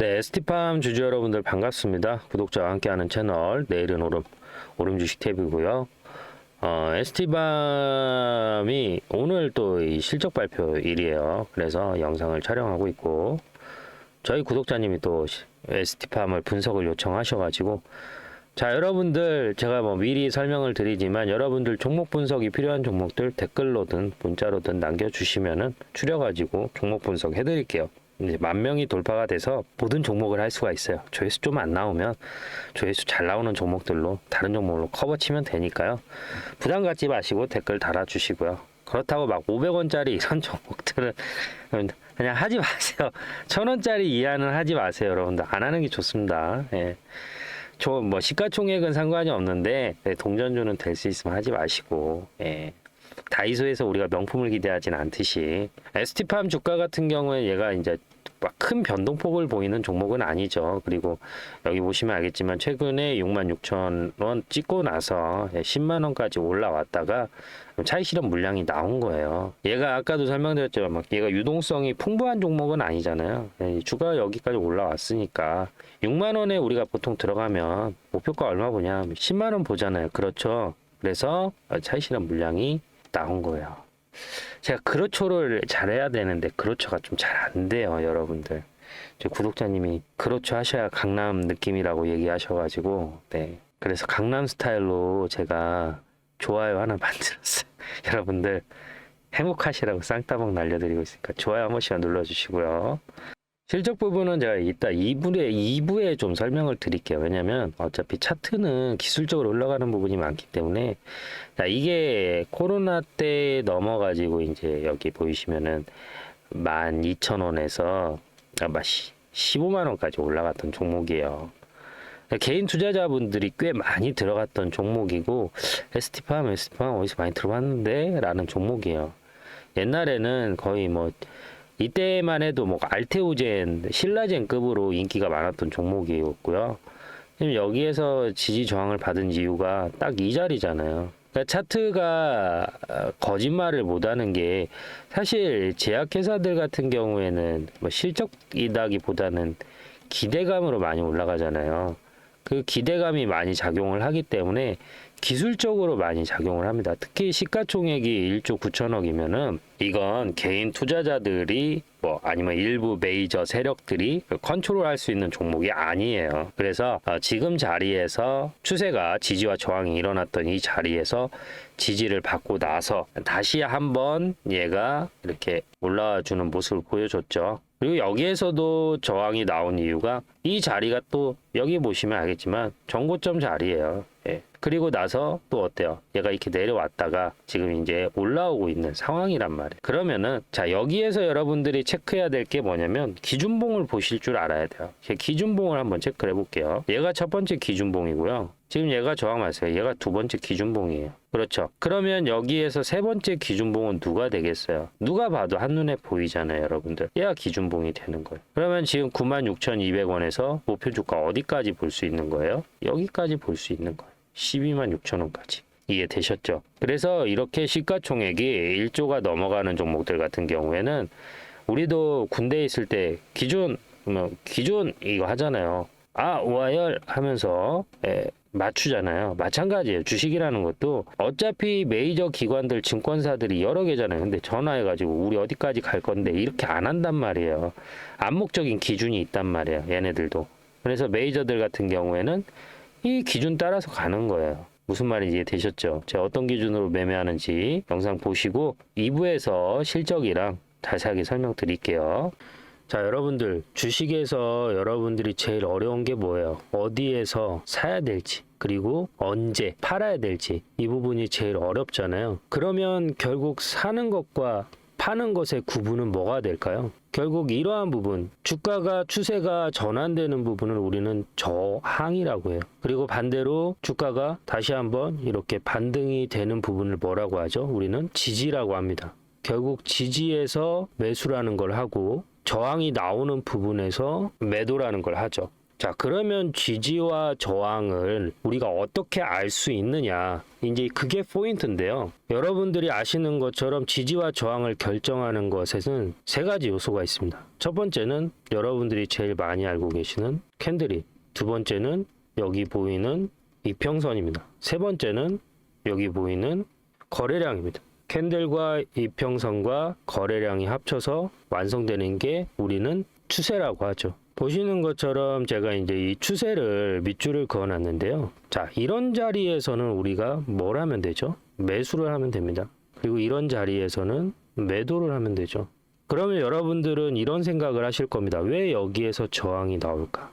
네, ST팜 주주 여러분들 반갑습니다. 구독자와 함께하는 채널 내일은 오름 오름 주식 탭이고요. 어, ST팜이 오늘 또 이 실적 발표일이에요. 그래서 영상을 촬영하고 있고 저희 구독자님이 또 ST팜을 분석을 요청하셔가지고 자 여러분들 제가 뭐 미리 설명을 드리지만 여러분들 종목 분석이 필요한 종목들 댓글로든 문자로든 남겨주시면은 추려가지고 종목 분석 해드릴게요. 이제 만 명이 돌파가 돼서 모든 종목을 할 수가 있어요. 조회수 좀 안 나오면 조회수 잘 나오는 종목들로 다른 종목으로 커버 치면 되니까요. 부담 갖지 마시고 댓글 달아주시고요. 그렇다고 막 500원짜리 이런 종목들은 그냥 하지 마세요. 1000원짜리 이하는 하지 마세요, 여러분들. 안 하는 게 좋습니다. 예. 저뭐 시가총액은 상관이 없는데 예, 동전주는 될 수 있으면 하지 마시고 예. 다이소에서 우리가 명품을 기대하진 않듯이 ST팜 주가 같은 경우에 얘가 이제 막큰 변동폭을 보이는 종목은 아니죠. 그리고 여기 보시면 알겠지만 최근에 66,000원 찍고 나서 10만 원까지 올라왔다가 차익 실현 물량이 나온 거예요. 얘가 아까도 설명드렸지만 막 얘가 유동성이 풍부한 종목은 아니잖아요. 예, 주가 여기까지 올라왔으니까 6만 원에 우리가 보통 들어가면 목표가 얼마 보냐? 10만 원 보잖아요. 그렇죠. 그래서 차익 실현 물량이 나온 거예요. 제가 그렇죠를 잘해야 되는데 그렇죠가 좀 잘 안 돼요, 여러분들. 제 구독자님이 그렇죠 하셔야 강남 느낌이라고 얘기하셔가지고 네. 그래서 강남 스타일로 제가 좋아요 하나 만들었어요. 여러분들 행복하시라고 쌍따봉 날려드리고 있으니까 좋아요 한 번씩 눌러주시고요. 실적 부분은 제가 이따 2부에, 2부에 좀 설명을 드릴게요. 왜냐면 어차피 차트는 기술적으로 올라가는 부분이 많기 때문에 자, 이게 코로나 때 넘어가지고 이제 여기 보이시면은 12,000원에서 아마 15만 원까지 올라갔던 종목이에요. 개인 투자자분들이 꽤 많이 들어갔던 종목이고 ST팜, ST팜 어디서 많이 들어봤는데 라는 종목이에요. 옛날에는 거의 뭐 이때만 해도 뭐 알테오젠, 신라젠급으로 인기가 많았던 종목이었고요. 지금 여기에서 지지 저항을 받은 이유가 딱 이 자리잖아요. 그러니까 차트가 어, 거짓말을 못하는 게 사실 제약회사들 같은 경우에는 뭐 실적이다기보다는 기대감으로 많이 올라가잖아요. 그 기대감이 많이 작용을 하기 때문에 기술적으로 많이 작용을 합니다. 특히 시가총액이 1조 9천억이면은 이건 개인 투자자들이 뭐 아니면 일부 메이저 세력들이 그 컨트롤할 수 있는 종목이 아니에요. 그래서 어, 지금 자리에서 추세가 지지와 저항이 일어났던 이 자리에서 지지를 받고 나서 다시 한번 얘가 이렇게 올라와 주는 모습을 보여줬죠. 그리고 여기에서도 저항이 나온 이유가 이 자리가 또 여기 보시면 알겠지만 정고점 자리예요. 예. 그리고 나서 또 어때요? 얘가 이렇게 내려왔다가 지금 이제 올라오고 있는 상황이란 말이에요. 그러면은 자 여기에서 여러분들이 체크해야 될 게 뭐냐면 기준봉을 보실 줄 알아야 돼요. 제 기준봉을 한번 체크해 볼게요. 얘가 첫 번째 기준봉이고요. 지금 얘가 저항 맞어요. 얘가 두 번째 기준봉이에요. 그렇죠. 그러면 여기에서 세 번째 기준봉은 누가 되겠어요? 누가 봐도 한눈에 보이잖아요, 여러분들. 얘가 기준봉이 되는 거예요. 그러면 지금 96,200원에서 목표 주가 어디까지 볼 수 있는 거예요? 여기까지 볼 수 있는 거예요. 12만 6천 원까지. 이해되셨죠? 그래서 이렇게 시가총액이 1조가 넘어가는 종목들 같은 경우에는 우리도 군대에 있을 때 기준 뭐 기준 이거 하잖아요. 아 오하열 하면서 예, 맞추잖아요. 마찬가지예요. 주식이라는 것도 어차피 메이저 기관들 증권사들이 여러 개잖아요. 근데 전화해가지고 우리 어디까지 갈 건데 이렇게 안 한단 말이에요. 암묵적인 기준이 있단 말이에요. 얘네들도. 그래서 메이저들 같은 경우에는 이 기준 따라서 가는 거예요. 무슨 말인지 이해되셨죠? 제가 어떤 기준으로 매매하는지 영상 보시고 2부에서 실적이랑 자세하게 설명드릴게요. 자, 여러분들 주식에서 여러분들이 제일 어려운 게 뭐예요? 어디에서 사야 될지 그리고 언제 팔아야 될지 이 부분이 제일 어렵잖아요. 그러면 결국 사는 것과 파는 것의 구분은 뭐가 될까요? 결국 이러한 부분, 주가가 추세가 전환되는 부분을 우리는 저항이라고 해요. 그리고 반대로 주가가 다시 한번 이렇게 반등이 되는 부분을 뭐라고 하죠? 우리는 지지라고 합니다. 결국 지지에서 매수라는 걸 하고 저항이 나오는 부분에서 매도라는 걸 하죠. 자, 그러면 지지와 저항을 우리가 어떻게 알 수 있느냐? 이제 그게 포인트인데요. 여러분들이 아시는 것처럼 지지와 저항을 결정하는 것에는 세 가지 요소가 있습니다. 첫 번째는 여러분들이 제일 많이 알고 계시는 캔들이. 두 번째는 여기 보이는 이평선입니다. 세 번째는 여기 보이는 거래량입니다. 캔들과 이평선과 거래량이 합쳐서 완성되는 게 우리는 추세라고 하죠. 보시는 것처럼 제가 이제 이 추세를 밑줄을 그어 놨는데요. 자, 이런 자리에서는 우리가 뭘 하면 되죠? 매수를 하면 됩니다. 그리고 이런 자리에서는 매도를 하면 되죠. 그러면 여러분들은 이런 생각을 하실 겁니다. 왜 여기에서 저항이 나올까?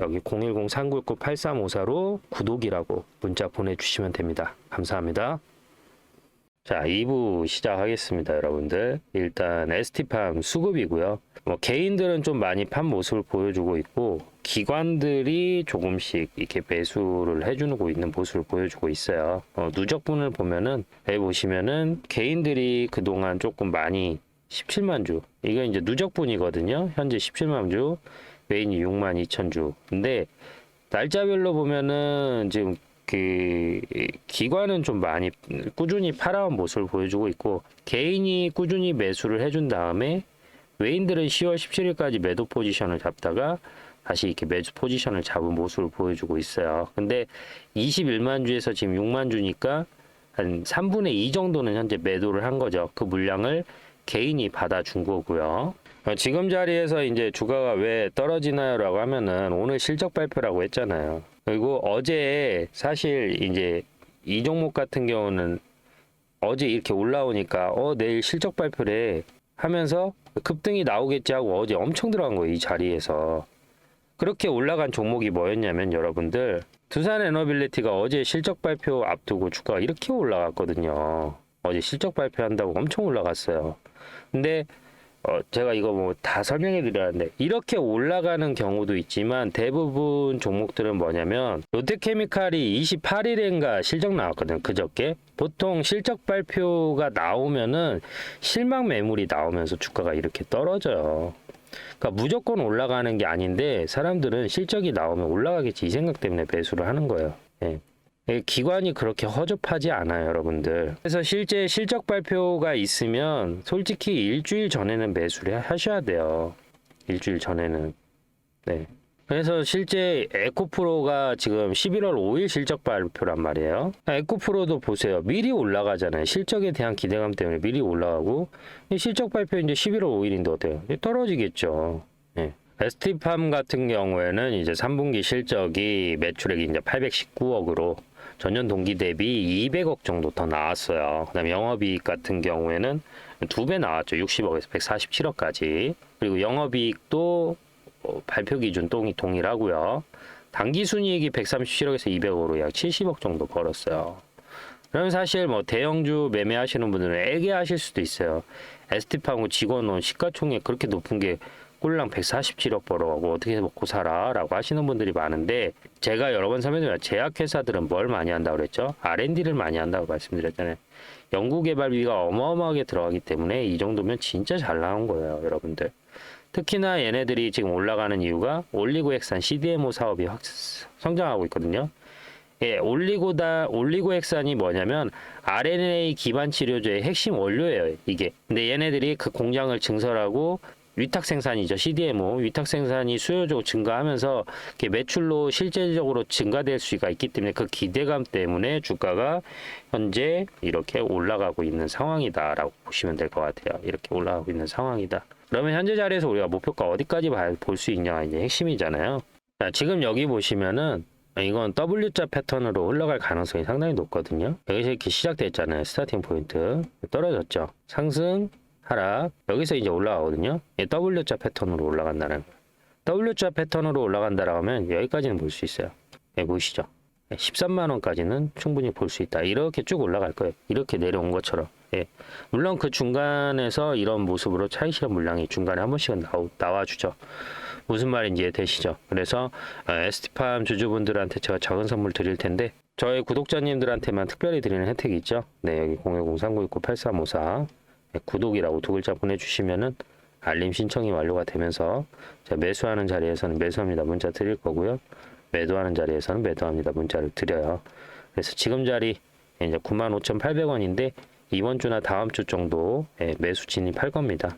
여기 010-399-8354로 구독이라고 문자 보내주시면 됩니다. 감사합니다. 자, 2부 시작하겠습니다, 여러분들. 일단 ST팜 수급이고요. 뭐 개인들은 좀 많이 판 모습을 보여주고 있고 기관들이 조금씩 이렇게 매수를 해주고 있는 모습을 보여주고 있어요. 어, 누적분을 보면은 여기 보시면은 개인들이 그동안 조금 많이 17만 주 이거 이제 누적분이거든요. 현재 17만 주 메인이 6만 2천 주. 근데 날짜별로 보면은 지금 그 기관은 좀 많이 꾸준히 팔아온 모습을 보여주고 있고 개인이 꾸준히 매수를 해준 다음에 외인들은 10월 17일까지 매도 포지션을 잡다가 다시 이렇게 매수 포지션을 잡은 모습을 보여주고 있어요. 근데 21만 주에서 지금 6만 주니까 한 3분의 2 정도는 현재 매도를 한 거죠. 그 물량을 개인이 받아준 거고요. 어, 지금 자리에서 이제 주가가 왜 떨어지나요 라고 하면은 오늘 실적 발표라고 했잖아요. 그리고 어제 사실 이제 이 종목 같은 경우는 어제 이렇게 올라오니까 어 내일 실적 발표래 하면서 급등이 나오겠지 하고 어제 엄청 들어간 거예요 이 자리에서. 그렇게 올라간 종목이 뭐였냐면 여러분들 두산 에너빌리티가 어제 실적 발표 앞두고 주가가 이렇게 올라갔거든요. 어제 실적 발표한다고 엄청 올라갔어요. 근데 어, 제가 이거 뭐 다 설명해 드렸는데 이렇게 올라가는 경우도 있지만 대부분 종목들은 뭐냐면 롯데케미칼이 28일인가 실적 나왔거든요 그저께. 보통 실적 발표가 나오면은 실망 매물이 나오면서 주가가 이렇게 떨어져요. 그러니까 무조건 올라가는 게 아닌데 사람들은 실적이 나오면 올라가겠지 이 생각 때문에 매수를 하는 거예요. 예. 예, 기관이 그렇게 허접하지 않아요, 여러분들. 그래서 실제 실적 발표가 있으면 솔직히 일주일 전에는 매수를 하셔야 돼요. 일주일 전에는. 네. 그래서 실제 에코프로가 지금 11월 5일 실적 발표란 말이에요. 에코프로도 보세요. 미리 올라가잖아요. 실적에 대한 기대감 때문에 미리 올라가고 이 실적 발표 이제 11월 5일인데 어때요? 떨어지겠죠. 예. ST팜 같은 경우에는 이제 3분기 실적이 매출액이 이제 819억으로 전년 동기 대비 200억 정도 더 나왔어요. 그다음에 영업이익 같은 경우에는 두 배 나왔죠. 60억에서 147억까지. 그리고 영업이익도 어, 발표 기준 동이 동일하고요. 당기 순이익이 137억에서 200억으로 약 70억 정도 벌었어요. 그러면 사실 뭐 대형주 매매하시는 분들은 애기하실 수도 있어요. ST팜하고 직원원 시가총액 그렇게 높은 게 꼴랑 147억 벌어가고 어떻게 먹고 살아? 라고 하시는 분들이 많은데 제가 여러 번 설명드렸잖아요. 제약회사들은 뭘 많이 한다고 그랬죠? R&D를 많이 한다고 말씀드렸잖아요. 연구개발비가 어마어마하게 들어가기 때문에 이 정도면 진짜 잘 나온 거예요. 여러분들. 특히나 얘네들이 지금 올라가는 이유가 올리고액산 CDMO 사업이 확 성장하고 있거든요. 예, 올리고다 올리고액산이 뭐냐면 RNA 기반 치료제의 핵심 원료예요, 이게. 근데 얘네들이 그 공장을 증설하고 위탁 생산이죠. CDMO 위탁 생산이 수요적으로 증가하면서 매출로 실제적으로 증가될 수가 있기 때문에 그 기대감 때문에 주가가 현재 이렇게 올라가고 있는 상황이다라고 보시면 될 것 같아요. 이렇게 올라가고 있는 상황이다. 그러면 현재 자리에서 우리가 목표가 어디까지 볼 수 있냐 이제 핵심이잖아요. 자, 지금 여기 보시면은 이건 W자 패턴으로 흘러갈 가능성이 상당히 높거든요. 여기서 이렇게 시작됐잖아요. 스타팅 포인트 떨어졌죠. 상승 하락 여기서 이제 올라가거든요. 예, W자 패턴으로 올라간다는. W자 패턴으로 올라간다라고 하면 여기까지는 볼 수 있어요. 예, 보이시죠? 13만 원까지는 충분히 볼 수 있다. 이렇게 쭉 올라갈 거예요. 이렇게 내려온 것처럼. 예. 물론 그 중간에서 이런 모습으로 차익 실현 물량이 중간에 한 번씩은 나오, 나와주죠. 무슨 말인지 이해되시죠? 그래서 어, ST팜 주주분들한테 제가 작은 선물 드릴 텐데 저희 구독자님들한테만 특별히 드리는 혜택이 있죠. 네, 여기 010-3969-8354 네, 구독이라고 두 글자 보내주시면은 알림 신청이 완료가 되면서 매수하는 자리에서는 매수합니다 문자 드릴 거고요. 매도하는 자리에서는 매도합니다 문자를 드려요. 그래서 지금 자리 이제 95,800원인데 이번 주나 다음 주 정도 예, 매수 진입할 겁니다.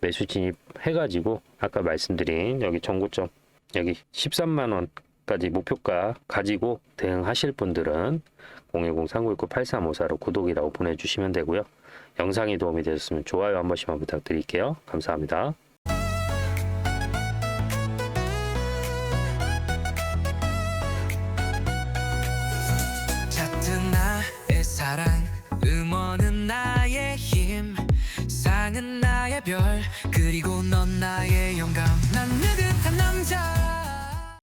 매수 진입 해가지고 아까 말씀드린 여기 정고점 여기 13만 원 까지 목표가 가지고 대응하실 분들은 010-3919-8354로 구독이라고 보내주시면 되고요. 영상이 도움이 되셨으면 좋아요 한 번씩만 부탁드릴게요. 감사합니다. 잦은 나의 사랑